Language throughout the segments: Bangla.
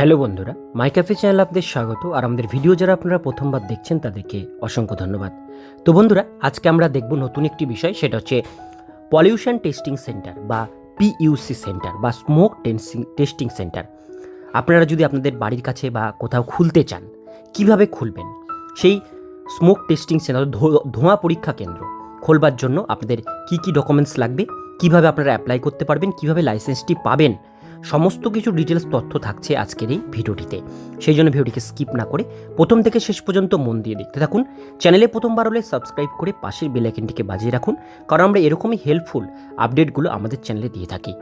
হ্যালো বন্ধুরা, মাই ক্যাফে চ্যানেল আপনাদের স্বাগত, আর আমাদের ভিডিও যারা আপনারা প্রথমবার দেখছেন তাদেরকে অসংখ্য ধন্যবাদ। তো বন্ধুরা, আজকে আমরা দেখব নতুন একটি বিষয়, সেটা হচ্ছে পলিউশন টেস্টিং সেন্টার বা পিইউসি সেন্টার বা স্মোক টেস্টিং টেস্টিং সেন্টার আপনারা যদি আপনাদের বাড়ির কাছে বা কোথাও খুলতে চান, কীভাবে খুলবেন? সেই স্মোক টেস্টিং সেন্টার ধোঁয়া পরীক্ষা কেন্দ্র, খোলবার জন্য আপনাদের কি কি ডকুমেন্টস লাগবে? কীভাবে আপনারা অ্যাপ্লাই করতে পারবেন? কীভাবে লাইসেন্সটি পাবেন? সমস্ত কিছু ডিটেলস তথ্য থাকছে আজকের এই ভিডিওটিতে। সেই জন্য ভিডিওটিকে স্কিপ না করে প্রথম থেকে শেষ পর্যন্ত মন দিয়ে দেখতে থাকুন। চ্যানেলে প্রথমবার হলে সাবস্ক্রাইব করে পাশের বেল আইকনটিকে বাজিয়ে রাখুন, কারণ আমরা এরকমই হেল্পফুল আপডেটগুলো আমাদের চ্যানেলে দিয়ে থাকি।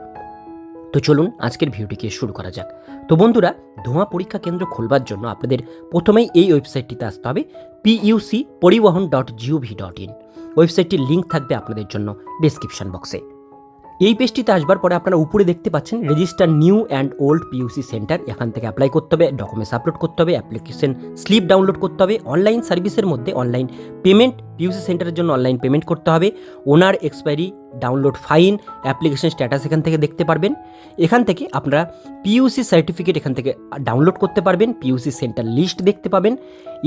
তো চলুন আজকের ভিডিওটিকে শুরু করা যাক। তো বন্ধুরা, ধোঁয়া পরীক্ষা কেন্দ্র খোলবার জন্য আপনাদের প্রথমেই এই ওয়েবসাইটটিতে আসতে হবে PUC Parivahan dot G O V dot in ওয়েবসাইটটির link থাকবে আপনাদের জন্য ডিসক্রিপশন বক্সে এই পেজটিতে আসবার পরে আপনারা উপরে দেখতে পাচ্ছেন register new and old PUC centre এখান থেকে অ্যাপ্লাই করতে হবে ডকুমেন্টস আপলোড করতে হবে অ্যাপ্লিকেশন স্লিপ ডাউনলোড করতে হবে। অনলাইন সার্ভিসের মধ্যে অনলাইন পেমেন্ট পিইউসি সেন্টারের জন্য অনলাইন পেমেন্ট করতে হবে। Owner expiry download fine application status এখান থেকে দেখতে পারবেন। এখান থেকে আপনারা পিইউসি সার্টিফিকেট এখান থেকে ডাউনলোড করতে পারবেন পিইউসি সেন্টার লিস্ট দেখতে পাবেন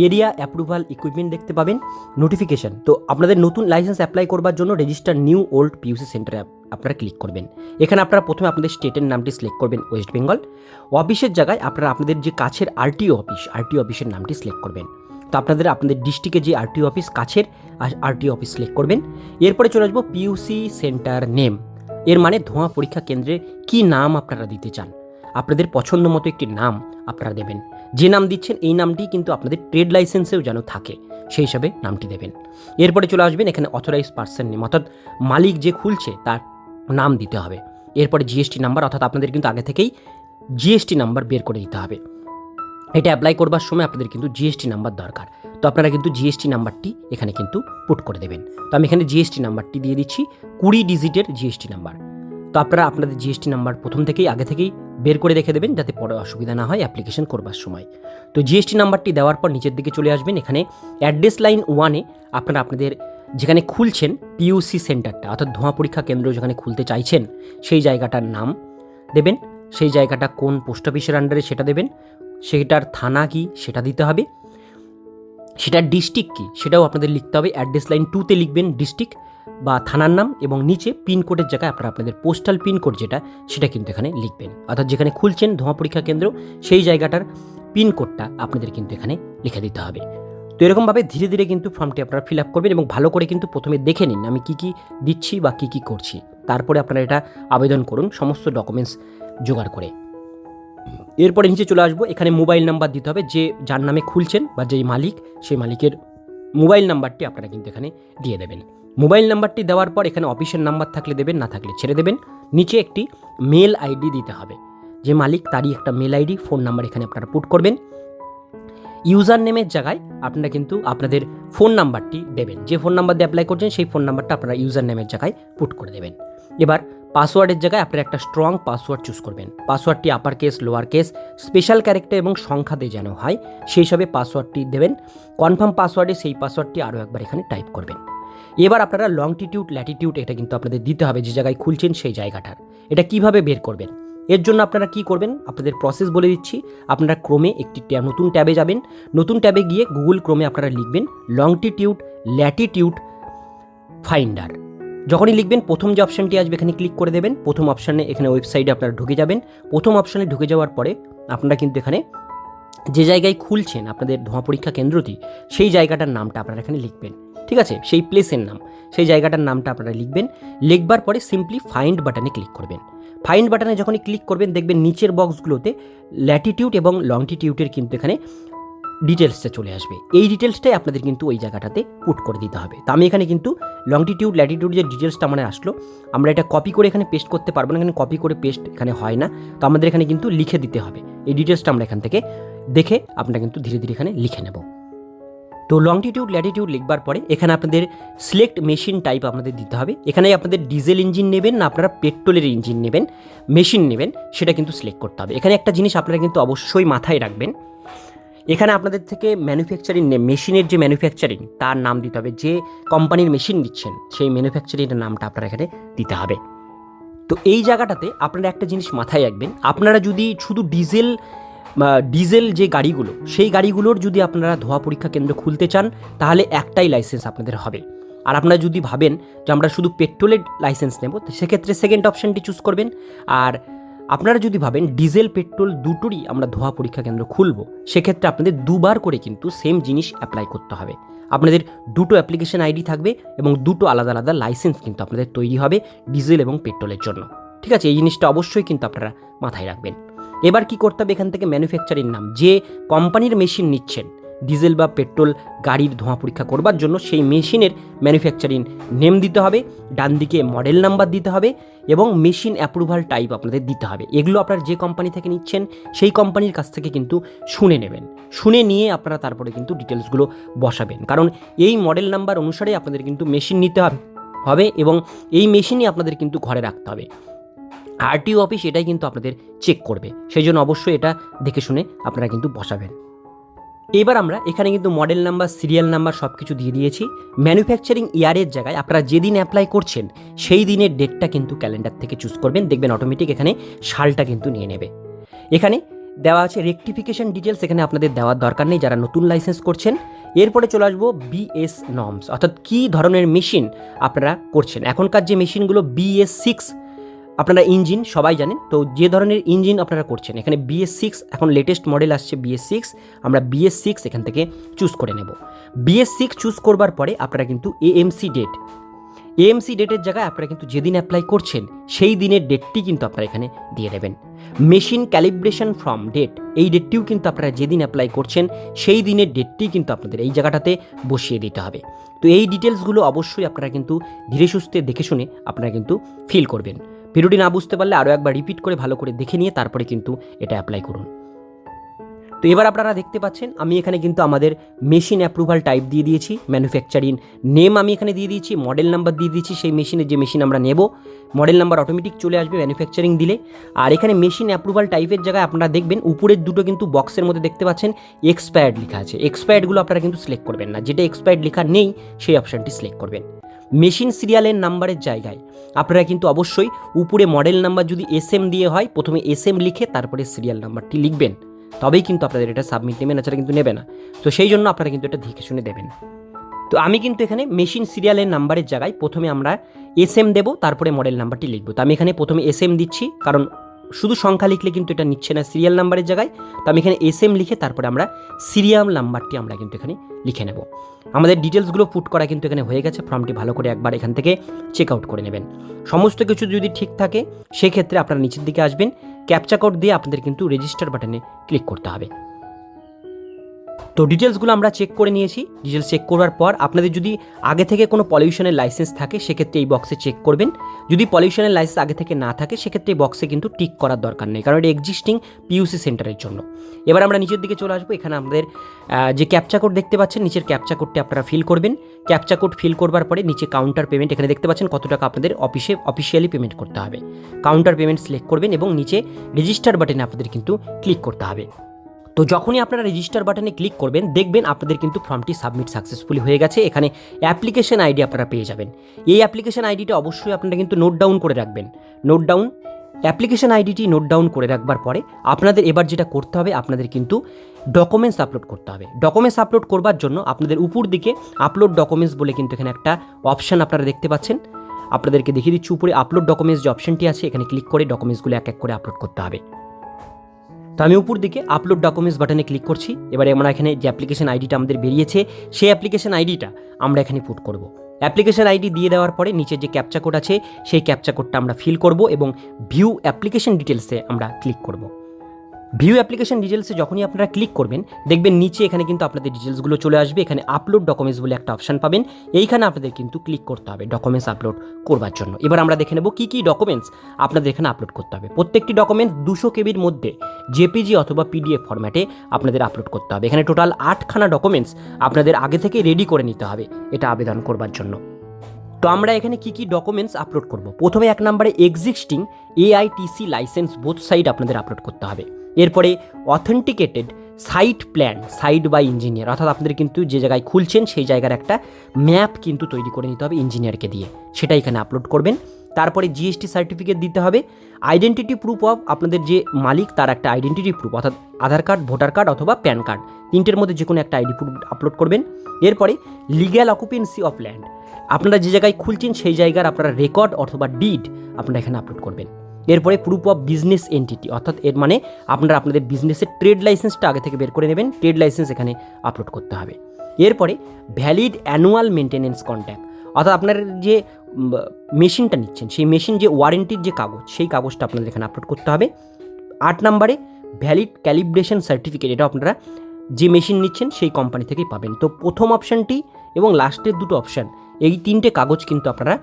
এরিয়া অ্যাপ্রুভাল ইকুইপমেন্ট দেখতে পাবেন নোটিফিকেশন তো আপনাদের নতুন লাইসেন্স অ্যাপ্লাই করবার জন্য রেজিস্টার নিউ ওল্ড পিইউসি সেন্টারে আপনারা ক্লিক করবেন। এখানে আপনারা প্রথমে আপনাদের স্টেটের নামটি সিলেক্ট করবেন ওয়েস্ট বেঙ্গল অফিসের জায়গায় আপনারা আপনাদের যে কাছের আরটিও অফিস আরটিও অফিসের নামটি সিলেক্ট করবেন। তো আপনাদের আপনাদের ডিস্ট্রিক্টে যে আরটিও অফিস কাছের আরটিও অফিস সিলেক্ট করবেন। এরপরে চলে আসব পিউসি সেন্টার নেম এর মানে ধোঁয়া পরীক্ষা কেন্দ্রে কি নাম আপনারা দিতে চান? আপনাদের পছন্দ মতো একটি নাম আপনারা দেবেন। যে নাম দিচ্ছেন, এই নামটি কিন্তু আপনাদের ট্রেড লাইসেন্সেও যেন থাকে, সেই হিসাবে নামটি দেবেন। এরপরে চলে আসবেন এখানে অথরাইজ পার্সন নেম অর্থাৎ মালিক যে খুলছে, তার নাম দিতে হবে। এরপরে জিএসটি নাম্বার অর্থাৎ আপনাদের কিন্তু আগে থেকেই জিএসটি নাম্বার বের করে দিতে হবে। এটা অ্যাপ্লাই করবার সময় আপনাদের কিন্তু জিএসটি নাম্বার দরকার। তো আপনারা কিন্তু জিএসটি নাম্বারটি এখানে কিন্তু পুট করে দেবেন। তো আমি এখানে জিএসটি নাম্বারটি দিয়ে দিচ্ছি, কুড়ি ডিজিটের জিএসটি নাম্বার তো আপনারা আপনাদের জিএসটি নাম্বার প্রথম থেকেই, আগে থেকেই বের করে রেখে দেবেন যাতে পরে অসুবিধা না হয় অ্যাপ্লিকেশন করবার সময়। তো জিএসটি নাম্বারটি দেওয়ার পর নিচের দিকে চলে আসবেন। এখানে অ্যাড্রেস লাইন ওয়ানে আপনারা আপনাদের যেখানে খুলছেন পিইউসি সেন্টারটা, অর্থাৎ ধোঁয়া পরীক্ষা কেন্দ্র যেখানে খুলতে চাইছেন, সেই জায়গাটার নাম দেবেন। সেই জায়গাটা কোন পোস্ট অফিসের আন্ডারে সেটা দেবেন। সেটার থানা কি সেটা দিতে হবে। সেটার ডিস্ট্রিক্ট কি সেটাও আপনাদের লিখতে হবে। অ্যাড্রেস লাইন টুতে লিখবেন ডিস্ট্রিক্ট বা থানার নাম এবং নিচে পিনকোডের জায়গায় আপনারা আপনাদের পোস্টাল পিনকোড যেটা, সেটা কিন্তু এখানে লিখবেন। অর্থাৎ যেখানে খুলছেন ধোঁয়া পরীক্ষা কেন্দ্র, সেই জায়গাটার পিনকোডটা আপনাদের কিন্তু এখানে লিখে দিতে হবে। তো এরকমভাবে ধীরে ধীরে কিন্তু ফর্মটি আপনারা ফিল আপ করবেন এবং ভালো করে কিন্তু প্রথমে দেখে নিন আমি কি কি দিচ্ছি বা কি কি করছি। তারপরে আপনারা এটা আবেদন করুন, সমস্ত ডকুমেন্টস জোগাড় করে। এরপরে নিচে চলে আসব, এখানে মোবাইল নাম্বার দিতে হবে, যে যার নামে খুলছেন বা যেই মালিক, সেই মালিকের মোবাইল নাম্বারটি আপনারা কিন্তু এখানে দিয়ে দেবেন। মোবাইল নাম্বারটি দেওয়ার পর এখানে অফিসের নাম্বার থাকলে দেবেন, না থাকলে ছেড়ে দেবেন। নিচে একটি মেল আইডি দিতে হবে, যে মালিক তারই একটা মেল আইডি ফোন নাম্বার এখানে আপনারা পুট করবেন। ইউজার নেমের জায়গায় আপনারা কিন্তু আপনাদের ফোন নাম্বারটি দেবেন। যে ফোন নাম্বার দিয়ে অ্যাপ্লাই করছেন, সেই ফোন নাম্বারটা আপনারা ইউজার নেমের জায়গায় পুট করে দেবেন। এবার পাসওয়ার্ডের জায়গায় আপনারা একটা স্ট্রং পাসওয়ার্ড চুজ করবেন। পাসওয়ার্ডটি upper case lower case special character এবং সংখ্যাতে যেন হয়, সেই হিসাবে পাসওয়ার্ডটি দেবেন। কনফার্ম পাসওয়ার্ডে সেই পাসওয়ার্ডটি আরও একবার এখানে টাইপ করবেন। এবার আপনারা লংটিটিউড ল্যাটিটিউড এটা কিন্তু আপনাদের দিতে হবে যে জায়গায় খুলছেন সেই জায়গাটার। এটা কীভাবে বের করবেন? এর জন্য আপনারা কি করবেন? আপনাদের প্রসেস বলে দিচ্ছি। আপনারা ক্রমে একটি ট্যাব, নতুন ট্যাবে যাবেন। নতুন ট্যাবে গিয়ে গুগল ক্রমে আপনারা লিখবেন লংটিটিউড ল্যাটিটিউড ফাইন্ডার যখনই লিখবেন, প্রথম যে অপশানটি আসবে, এখানে ক্লিক করে দেবেন। প্রথম অপশানে এখানে ওয়েবসাইটে আপনারা ঢুকে যাবেন। প্রথম অপশানে ঢুকে যাওয়ার পরে আপনারা কিন্তু এখানে যে জায়গায় খুলছেন আপনাদের ধোঁয়া পরীক্ষা কেন্দ্রটি, সেই জায়গাটার নামটা আপনারা এখানে লিখবেন। ঠিক আছে? সেই প্লেসের নাম। সেই জায়গাটার নামটা আপনারা লিখবেন। লিখবার পরে সিম্পলি ফাইন্ড বাটনে ক্লিক করবেন। ফাইন্ড বাটনে যখনই ক্লিক করবেন, দেখবেন নিচের বক্সগুলোতে ল্যাটিটিউড এবং লংটিটিউডের কিন্তু এখানে ডিটেলসটা চলে আসবে। এই ডিটেলসটাই আপনাদের কিন্তু ওই জায়গাটাতে পুট করে দিতে হবে। তো আমি এখানে কিন্তু লংটিটিউড ল্যাটিটিউড যে ডিটেলসটা আমার আসলো, আমরা এটা কপি করে এখানে পেস্ট করতে পারব না, এখানে কপি করে পেস্ট এখানে হয় না। তো আমাদের এখানে কিন্তু লিখে দিতে হবে। এই ডিটেলসটা আমরা এখান থেকে দেখে আমরা কিন্তু ধীরে ধীরে এখানে লিখে নেব। তো লংটিটিউড ল্যাটিটিউড লিখবার পরে এখানে আপনাদের সিলেক্ট মেশিন টাইপ আপনাদের দিতে হবে। এখানে আপনাদের ডিজেল ইঞ্জিন নেবেন না, আপনারা পেট্রোলের ইঞ্জিন নেবেন মেশিন নেবেন, সেটা কিন্তু সিলেক্ট করতে হবে। এখানে একটা জিনিস আপনারা কিন্তু অবশ্যই মাথায় রাখবেন। এখানে আপনাদের থেকে ম্যানুফ্যাকচারিং মেশিনের যে ম্যানুফ্যাকচারিং তার নাম দিতে হবে, যে কোম্পানির মেশিন দিচ্ছেন, সেই ম্যানুফ্যাকচারিংয়ের নামটা আপনারা এখানে দিতে হবে। তো এই জায়গাটাতে আপনারা একটা জিনিস মাথায় রাখবেন, আপনারা যদি শুধু ডিজেল ডিজেল যে গাড়িগুলো, সেই গাড়িগুলোর যদি আপনারা ধোয়া পরীক্ষা কেন্দ্র খুলতে চান, তাহলে একটাই লাইসেন্স আপনাদের হবে। আর আপনারা যদি ভাবেন যে আমরা শুধু পেট্রোলের লাইসেন্স নেব সেক্ষেত্রে সেকেন্ড অপশানটি চুজ করবেন। আর আপনারা যদি ভাবেন ডিজেল পেট্রোল দুটোরই আমরা ধোয়া পরীক্ষা কেন্দ্র খুলবো, সেক্ষেত্রে আপনাদের দুবার করে কিন্তু সেম জিনিস অ্যাপ্লাই করতে হবে। আপনাদের দুটো অ্যাপ্লিকেশন আইডি থাকবে এবং দুটো আলাদা আলাদা লাইসেন্স কিন্তু আপনাদের তৈরি হবে ডিজেল এবং পেট্রোলের জন্য। ঠিক আছে, এই জিনিসটা অবশ্যই কিন্তু আপনারা মাথায় রাখবেন। এবার কি করতে হবে? এখান থেকে ম্যানুফ্যাকচারিং নাম। যে কোম্পানির মেশিন নিচ্ছেন ডিজেল বা পেট্রোল গাড়ির ধোঁয়া পরীক্ষা করবার জন্য, সেই মেশিনের ম্যানুফ্যাকচারিং নেম দিতে হবে, ডান দিকে মডেল নাম্বার দিতে হবে এবং মেশিন অ্যাপ্রুভাল টাইপ আপনাদের দিতে হবে। এগুলো আপনারা যে কোম্পানি থেকে নিচ্ছেন, সেই কোম্পানির কাছ থেকে কিন্তু শুনে নেবেন। শুনে নিয়ে আপনারা তারপরে কিন্তু ডিটেলসগুলো বসাবেন। কারণ এই মডেল নাম্বার অনুসারে আপনাদের কিন্তু মেশিন নিতে হবে হবে এবং এই মেশিনই আপনাদের কিন্তু ঘরে রাখতে হবে। আরটিও অফিস এটাই কিন্তু আপনাদের চেক করবে। সেই জন্য অবশ্যই এটা দেখে শুনে আপনারা কিন্তু বসাবেন। এবার আমরা এখানে কিন্তু মডেল নাম্বার সিরিয়াল নাম্বার সব কিছু দিয়ে দিয়েছি। ম্যানুফ্যাকচারিং ইয়ারের জায়গায় আপনারা যেদিন অ্যাপ্লাই করছেন, সেই দিনের ডেটটা কিন্তু ক্যালেন্ডার থেকে চুজ করবেন। দেখবেন অটোমেটিক এখানে সালটা কিন্তু নিয়ে নেবে। এখানে দেওয়া আছে রেকটিফিকেশন ডিটেলস এখানে আপনাদের দেওয়ার দরকার নেই, যারা নতুন লাইসেন্স করছেন। এরপরে চলে আসব বিএস নর্মস অর্থাৎ কী ধরনের মেশিন আপনারা করছেন। এখনকার যে মেশিনগুলো বিএস সিক্স আপনারা ইঞ্জিন, সবাই জানেন। তো যে ধরনের ইঞ্জিন আপনারা করছেন, এখানে বিএস সিক্স এখন লেটেস্ট মডেল আসছে বিএস সিক্স আমরা বিএস সিক্স এখান থেকে চুজ করে নেব। বিএস সিক্স চুজ করবার পরে আপনারা কিন্তু এএমসি ডেট এএমসি ডেটের জায়গায় আপনারা কিন্তু যেদিন অ্যাপ্লাই করছেন, সেই দিনের ডেটটি কিন্তু আপনারা এখানে দিয়ে দেবেন। মেশিন ক্যালিব্রেশন ফ্রম ডেট এই ডেটটিও কিন্তু আপনারা যেদিন অ্যাপ্লাই করছেন, সেই দিনের ডেটটি কিন্তু আপনাদের এই জায়গাটাতে বসিয়ে দিতে হবে। তো এই ডিটেলসগুলো অবশ্যই আপনারা কিন্তু ধীরে সুস্থে দেখে শুনে আপনারা কিন্তু ফিল করবেন। ভিডিওটি না বুঝতে পারলে আরও একবার রিপিট করে ভালো করে দেখে নিয়ে তারপরে কিন্তু এটা অ্যাপ্লাই করুন। তো এবার আপনারা দেখতে পাচ্ছেন, আমি এখানে কিন্তু আমাদের মেশিন অ্যাপ্রুভাল টাইপ দিয়ে দিয়েছি ম্যানুফ্যাকচারিং নেম আমি এখানে দিয়ে দিয়েছি মডেল নাম্বার দিয়ে দিয়েছি, সেই মেশিনের যে মেশিন আমরা নেব মডেল নাম্বার অটোমেটিক চলে আসবে ম্যানুফ্যাকচারিং দিলে। আর এখানে মেশিন অ্যাপ্রুভাল টাইপের জায়গায় আপনারা দেখবেন, উপরের দুটো কিন্তু বক্সের মধ্যে দেখতে পাচ্ছেন এক্সপায়ার্ড লেখা আছে। এক্সপায়ার্ডগুলো আপনারা কিন্তু সিলেক্ট করবেন না, যেটা এক্সপায়ার্ড লেখা নেই, সেই অপশানটি সিলেক্ট করবেন। মেশিন সিরিয়ালের নাম্বারের জায়গায়। আপনারা কিন্তু অবশ্যই উপরে মডেল নাম্বার যদি এস এম দিয়ে হয়, প্রথমে এস এম লিখে তারপরে সিরিয়াল নাম্বারটি লিখবেন। তবেই কিন্তু আপনাদের এটা সাবমিট নেবে না কিন্তু নেবে না। তো সেই জন্য আপনারা কিন্তু এটা দেখে শুনে দেবেন। তো আমি কিন্তু এখানে মেশিন সিরিয়ালের নাম্বারের জায়গায় প্রথমে আমরা এস এম দেবো, তারপরে মডেল নাম্বারটি লিখব। তো আমি এখানে প্রথমে এস এম দিচ্ছি, কারণ শুধু সংখ্যা লিখলে কিন্তু এটা নিচ্ছে না সিরিয়াল নাম্বারের জায়গায়। তো আমি এখানে এস এম লিখে তারপরে আমরা সিরিয়াল নাম্বারটি আমরা কিন্তু এখানে লিখে নেব। আমাদের ডিটেলসগুলো পুট করা কিন্তু এখানে হয়ে গেছে। ফর্মটি ভালো করে একবার এখান থেকে চেক আউট করে নেবেন। সমস্ত কিছু যদি ঠিক থাকে, সেক্ষেত্রে আপনারা নিচের দিকে আসবেন। ক্যাপচা কোড দিয়ে আপনাদের কিন্তু রেজিস্টার বাটনে ক্লিক করতে হবে। তো ডিটেলসগুলো আমরা চেক করে নিয়েছি। ডিটেলস চেক করার পর আপনাদের যদি আগে থেকে কোনো পলিউশনের লাইসেন্স থাকে, সেক্ষেত্রে এই বক্সে চেক করবেন। যদি পলিউশনের লাইসেন্স আগে থেকে না থাকে, সেক্ষেত্রে বক্সে কিন্তু টিক করার দরকার নেই, কারণ এটা এক্সিস্টিং পিউসি সেন্টারের জন্য। এবার আমরা নিচের দিকে চলে আসব, এখানে আমাদের যে ক্যাপচা কোড দেখতে পাচ্ছেন, নিচের ক্যাপচা কোডটি আপনারা ফিল করবেন। ক্যাপচা কোড ফিল করবার পরে নিচে কাউন্টার পেমেন্ট এখানে দেখতে পাচ্ছেন কত টাকা আপনাদের অফিসে অফিসিয়ালি পেমেন্ট করতে হবে। কাউন্টার পেমেন্ট সিলেক্ট করবেন এবং নিচে রেজিস্টার বাটনে আপনাদের কিন্তু ক্লিক করতে হবে। তো যখনই আপনারা রেজিস্টার বাটনে ক্লিক করবেন, দেখবেন আপনাদের কিন্তু ফর্মটি সাবমিট সাকসেসফুলি হয়ে গেছে। এখানে অ্যাপ্লিকেশন আইডি আপনারা পেয়ে যাবেন। এই অ্যাপ্লিকেশন আইডিটা অবশ্যই আপনারা কিন্তু নোট ডাউন করে রাখবেন। নোট ডাউন অ্যাপ্লিকেশন আইডিটি নোট ডাউন করে রাখবার পরে আপনাদের এবার যেটা করতে হবে, আপনাদের কিন্তু ডকুমেন্টস আপলোড করতে হবে। ডকুমেন্টস আপলোড করবার জন্য আপনাদের উপর দিকে আপলোড ডকুমেন্টস বলে কিন্তু এখানে একটা অপশান আপনারা দেখতে পাচ্ছেন। আপনাদেরকে দেখিয়ে দিচ্ছি, উপরে আপলোড ডকুমেন্টস যে অপশনটি আছে, এখানে ক্লিক করে ডকুমেন্টসগুলো এক এক করে আপলোড করতে হবে। তো আমি উপর দিকে আপলোড ডকুমেন্টস বাটনে ক্লিক করছি। এবারে আমরা এখানে যে অ্যাপ্লিকেশন আইডিটা আমাদের বেরিয়েছে, সেই অ্যাপ্লিকেশন আইডিটা আমরা এখানে পুট করব। অ্যাপ্লিকেশন আইডি দিয়ে দেওয়ার পরে নিচে যে ক্যাপচা কোড আছে, সেই ক্যাপচা কোডটা আমরা ফিল করব এবং ভিউ অ্যাপ্লিকেশন ডিটেলসে আমরা ক্লিক করব। ভিউ অ্যাপ্লিকেশন ডিটেলসে যখনই আপনারা ক্লিক করবেন, দেখবেন নিচে এখানে কিন্তু আপনাদের ডিটেলসগুলো চলে আসবে। এখানে আপলোড ডকুমেন্টস বলে একটা অপশন পাবেন। এইখানে আপনাদের কিন্তু ক্লিক করতে হবে ডকুমেন্টস আপলোড করবার জন্য। এবার আমরা দেখে নেব কী কী ডকুমেন্টস আপনাদের এখানে আপলোড করতে হবে। প্রত্যেকটি ডকুমেন্টস দুশো কেবির মধ্যে জেপিজি অথবা পিডিএফ ফরম্যাটে আপনাদের আপলোড করতে হবে। এখানে টোটাল আটখানা ডকুমেন্টস আপনাদের আগে থেকে রেডি করে নিতে হবে এটা আবেদন করবার জন্য। তো আমরা এখানে কি কি ডকুমেন্টস আপলোড করব? প্রথমে এক নম্বরে existing AITC licence both side আপনাদের আপলোড করতে হবে। এরপরে authenticated site plan site by engineer অর্থাৎ আপনাদের কিন্তু যে জায়গায় খুলছেন সেই জায়গার একটা ম্যাপ কিন্তু তৈরি করে নিতে হবে ইঞ্জিনিয়ারকে দিয়ে। সেটা এখানে আপলোড করবেন। তারপরে জিএসটি সার্টিফিকেট দিতে হবে। আইডেন্টিটি প্রুফ অফ আপনাদের যে মালিক, তার একটা আইডেন্টিটি প্রুফ অর্থাৎ আধার কার্ড ভোটার কার্ড অথবা প্যান কার্ড তিনটের মধ্যে যে কোনো একটা আইডি প্রুফ আপলোড করবেন। এরপরে লিগ্যাল অকুপেন্সি অফ ল্যান্ড আপনারা যে জায়গায় খুলছেন সেই জায়গার আপনারা রেকর্ড অথবা ডিড আপনারা এখানে আপলোড করবেন। এরপরে প্রুফ অফ বিজনেস এন্টিটি অর্থাৎ এর মানে আপনারা আপনাদের বিজনেসের ট্রেড লাইসেন্সটা আগে থেকে বের করে নেবেন ট্রেড লাইসেন্স এখানে আপলোড করতে হবে। এরপরে ভ্যালিড অ্যানুয়াল মেনটেনেন্স কন্ট্যাক্ট অর্থাৎ আপনার যে মেশিনটা নিচ্ছেন, সেই মেশিন যে ওয়ারেন্টির যে কাগজ, সেই কাগজটা আপনাদের এখানে আপলোড করতে হবে। আট নম্বরে ভ্যালিড ক্যালিব্রেশন সার্টিফিকেট এটা আপনারা যে মেশিন নিচ্ছেন, সেই কোম্পানি থেকেই পাবেন। তো প্রথম অপশানটি এবং লাস্টের দুটো অপশান এই তিনটে কাগজ কিন্তু আপনারা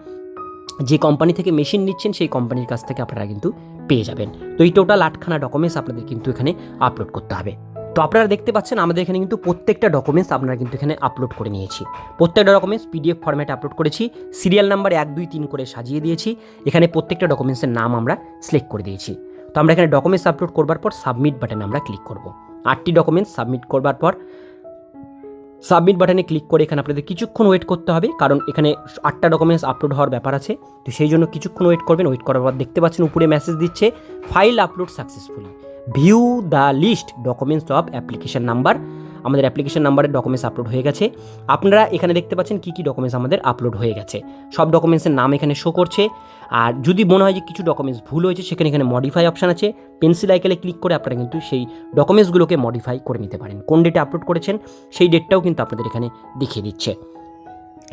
যে কোম্পানি থেকে মেশিন নিচ্ছেন, সেই কোম্পানির কাছ থেকে আপনারা কিন্তু পেয়ে যাবেন। তো এই টোটাল আটখানা ডকুমেন্টস আপনাদের কিন্তু এখানে আপলোড করতে হবে। তো আপনারা দেখতে পাচ্ছেন, আমাদের এখানে কিন্তু প্রত্যেকটা ডকুমেন্টস আপনারা কিন্তু এখানে আপলোড করে নিয়েছি। প্রত্যেকটা ডকুমেন্টস পিডিএফ ফরম্যাটে আপলোড করেছি সিরিয়াল নাম্বার এক, দুই, তিন করে সাজিয়ে দিয়েছি। এখানে প্রত্যেকটা ডকুমেন্টসের নাম আমরা সিলেক্ট করে দিয়েছি। তো আমরা এখানে ডকুমেন্টস আপলোড করবার পর সাবমিট বাটনে আমরা ক্লিক করব। আটটি ডকুমেন্টস সাবমিট করবার পর সাবমিট বাটনে ক্লিক করে এখানে আপনাদের কিছুক্ষণ ওয়েট করতে হবে, কারণ এখানে আটটা ডকুমেন্টস আপলোড হওয়ার ব্যাপার আছে। তো সেই জন্য কিছুক্ষণ ওয়েট করবেন, ওয়েট করার পর দেখতে পাচ্ছেন উপরে মেসেজ দিচ্ছে file upload successfully view the list documents of application number আমাদের অ্যাপ্লিকেশন নাম্বারের ডকুমেন্টস আপলোড হয়ে গেছে। আপনারা এখানে দেখতে পাচ্ছেন কী কী ডকুমেন্টস আমাদের আপলোড হয়ে গেছে। সব ডকুমেন্টসের নাম এখানে শো করছে। আর যদি মনে হয় যে কিছু ডকুমেন্টস ভুল হয়েছে, সেখানে এখানে মডিফাই অপশান আছে। পেন্সিল আইকেলে ক্লিক করে আপনারা কিন্তু সেই ডকুমেন্টসগুলোকে মডিফাই করে নিতে পারেন। কোন ডেটে আপলোড করেছেন, সেই ডেটটাও কিন্তু আপনাদের এখানে দেখিয়ে দিচ্ছে।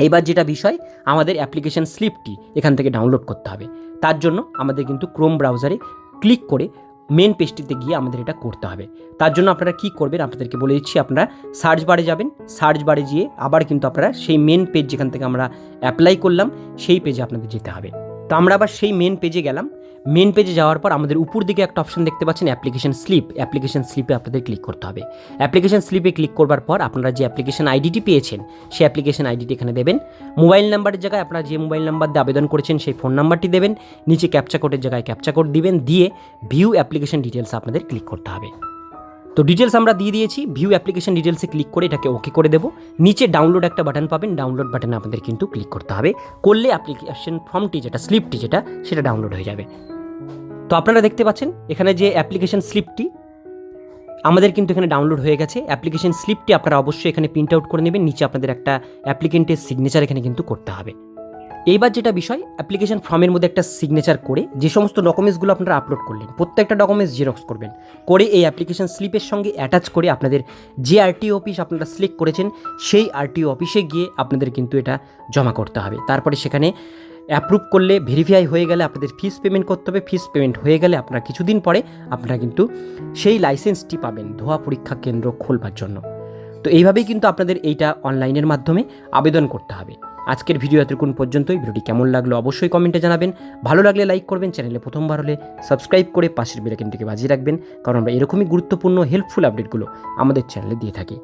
এইবার যেটা বিষয়, আমাদের অ্যাপ্লিকেশন স্লিপটি এখান থেকে ডাউনলোড করতে হবে। তার জন্য আমাদের কিন্তু ক্রোম ব্রাউজারে ক্লিক করে মেন পেজটিতে গিয়ে আমাদের এটা করতে হবে। তার জন্য আপনারা কি করবেন, আপনাদেরকে বলে দিচ্ছি, আপনারা সার্চ বারে যাবেন। সার্চ বারে গিয়ে আবার কিন্তু আপনারা সেই মেন পেজ যেখান থেকে আমরা অ্যাপ্লাই করলাম, সেই পেজে আপনাদের যেতে হবে। তো আমরা আবার সেই মেন পেজে গেলাম। মেন পেজে যাওয়ার পর আমাদের উপর দিকে একটা অপশন দেখতে পাচ্ছেন অ্যাপ্লিকেশন স্লিপ অ্যাপ্লিকেশন স্লিপে আপনাদের ক্লিক করতে হবে। অ্যাপ্লিকেশন স্লিপে ক্লিক করবার পর আপনারা যে অ্যাপ্লিকেশন আইডিটি পেয়েছেন, সেই অ্যাপ্লিকেশন আইডিটি এখানে দেবেন। মোবাইল নাম্বারের জায়গায় আপনারা যে মোবাইল নাম্বার দিয়ে আবেদন করেছেন, সেই ফোন নাম্বারটি দেবেন। নিচে ক্যাপচা কোডের জায়গায় ক্যাপচা কোড দিবেন, দিয়ে ভিউ অ্যাপ্লিকেশন ডিটেলস আপনাদের ক্লিক করতে হবে। তো ডিটেলস আমরা দিয়ে দিয়েছি ভিউ অ্যাপ্লিকেশন ডিটেলসে ক্লিক করে এটাকে ওকে করে দেবো। নিচে ডাউনলোড একটা বাটন পাবেন ডাউনলোড বাটনে আপনাদের কিন্তু ক্লিক করতে হবে। করলে অ্যাপ্লিকেশন ফর্মটি যেটা স্লিপটি যেটা, সেটা ডাউনলোড হয়ে যাবে। তো আপনারা দেখতে পাচ্ছেন, এখানে যে অ্যাপ্লিকেশন স্লিপটি আমাদের কিন্তু এখানে ডাউনলোড হয়ে গেছে। অ্যাপ্লিকেশন স্লিপটি আপনারা অবশ্যই এখানে প্রিন্ট আউট করে নেবেন, নিচে আপনাদের একটা অ্যাপ্লিকেন্টের সিগনেচার এখানে কিন্তু করতে হবে। এইবার যেটা বিষয় অ্যাপ্লিকেশন ফর্মের মধ্যে একটা সিগনেচার করে যে সমস্ত ডকুমেন্টসগুলো আপনারা আপলোড করলেন, প্রত্যেকটা ডকুমেন্টস জেরক্স করবেন। করে এই অ্যাপ্লিকেশন স্লিপের সঙ্গে অ্যাটাচ করে আপনাদের যে আরটিও অফিস আপনারা সিলেক্ট করেছেন, সেই আরটিও অফিসে গিয়ে আপনাদের কিন্তু এটা জমা করতে হবে। তারপরে সেখানে অ্যাপ্রুভ করলে ভেরিফাই হয়ে গেলে আপনাদের ফিস পেমেন্ট করতে হবে। ফিস পেমেন্ট হয়ে গেলে আপনারা কিছুদিন পরে আপনারা কিন্তু সেই লাইসেন্সটি পাবেন ধোয়া পরীক্ষা কেন্দ্র খোলবার জন্য। তো এইভাবেই কিন্তু আপনাদের এইটা অনলাইনের মাধ্যমে আবেদন করতে হবে। আজকের ভিডিও এতক্ষণ পর্যন্তই। ভিডিওটি কেমন লাগল অবশ্যই কমেন্টে জানাবেন। ভালো লাগলে লাইক করবেন চ্যানেলে প্রথমবার হলে সাবস্ক্রাইব করে পাশের বেলাকেনটিকে বাজিয়ে রাখবেন। কারণ আমরা এরকমই গুরুত্বপূর্ণ হেল্পফুল আপডেটগুলো আমাদের চ্যানেলে দিয়ে থাকি।